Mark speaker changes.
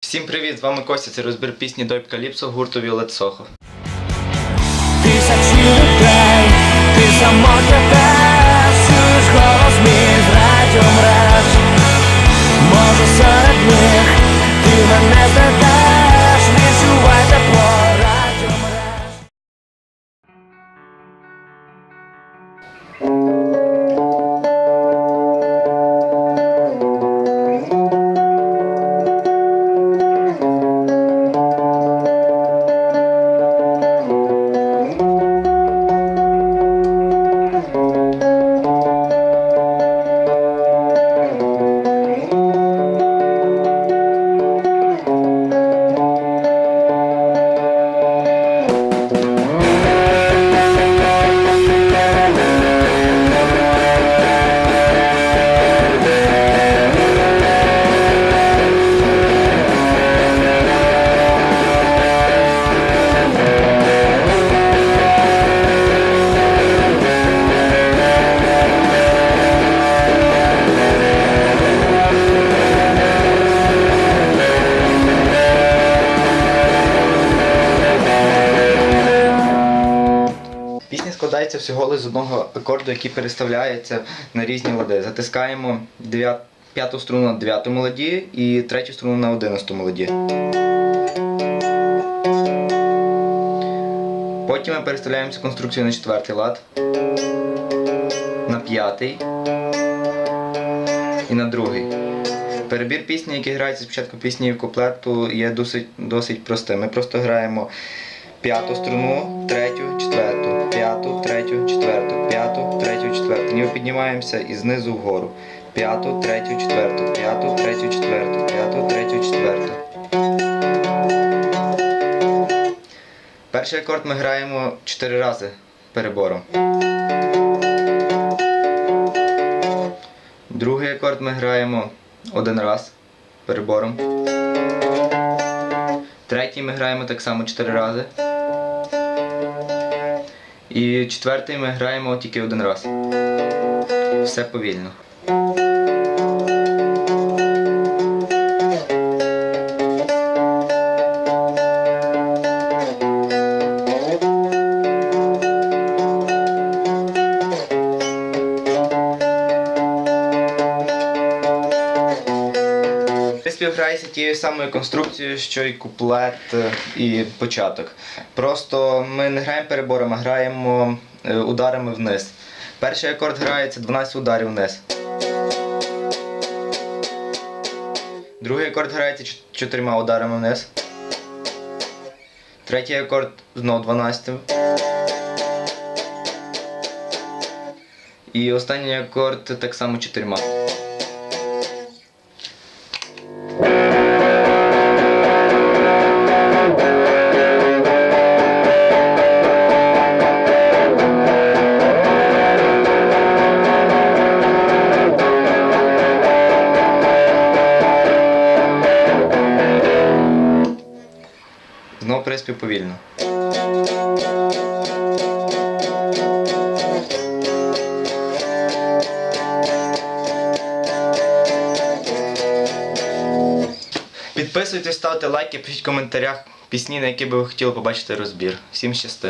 Speaker 1: Всім привіт! З вами Костя. Це розбір пісні до Епкаліпсо гурту Віолет Сохо.
Speaker 2: Тисячі людей, ти самотня
Speaker 1: складається всього лише з одного акорду, який переставляється на різні лади. Затискаємо п'яту струну на дев'ятому ладі і третю струну на одинадцятому ладі. Потім ми переставляємо цю конструкцію на четвертий лад, на п'ятий і на другий. Перебір пісні, який грається спочатку пісні і куплету, є досить, досить простим. Ми просто граємо п'яту струну, третю, четверту, п'яту, третю, четверту, п'яту, третю, четверту. Ніби піднімаємося і знизу вгору. П'яту, третю, четверту, п'яту, третю, четверту, п'яту, третю, четверту. Перший акорд ми граємо чотири рази перебором. Другий акорд ми граємо один раз перебором. Третій ми граємо так само 4 рази. І четвертий ми граємо тільки один раз. Все повільно. Ти співграєшся тією самою конструкцією, що і куплет е, і початок. Просто ми не граємо перебором, а граємо е, ударами вниз. Перший акорд грається 12 ударів вниз. Другий акорд грається чот- чотирма ударами вниз. Третій акорд знову 12. І останній акорд так само чотирма. Знову приспів повільно. Підписуйтесь, ставте лайки, пишіть в коментарях пісні, на які би ви хотіли побачити розбір. Всім щасти!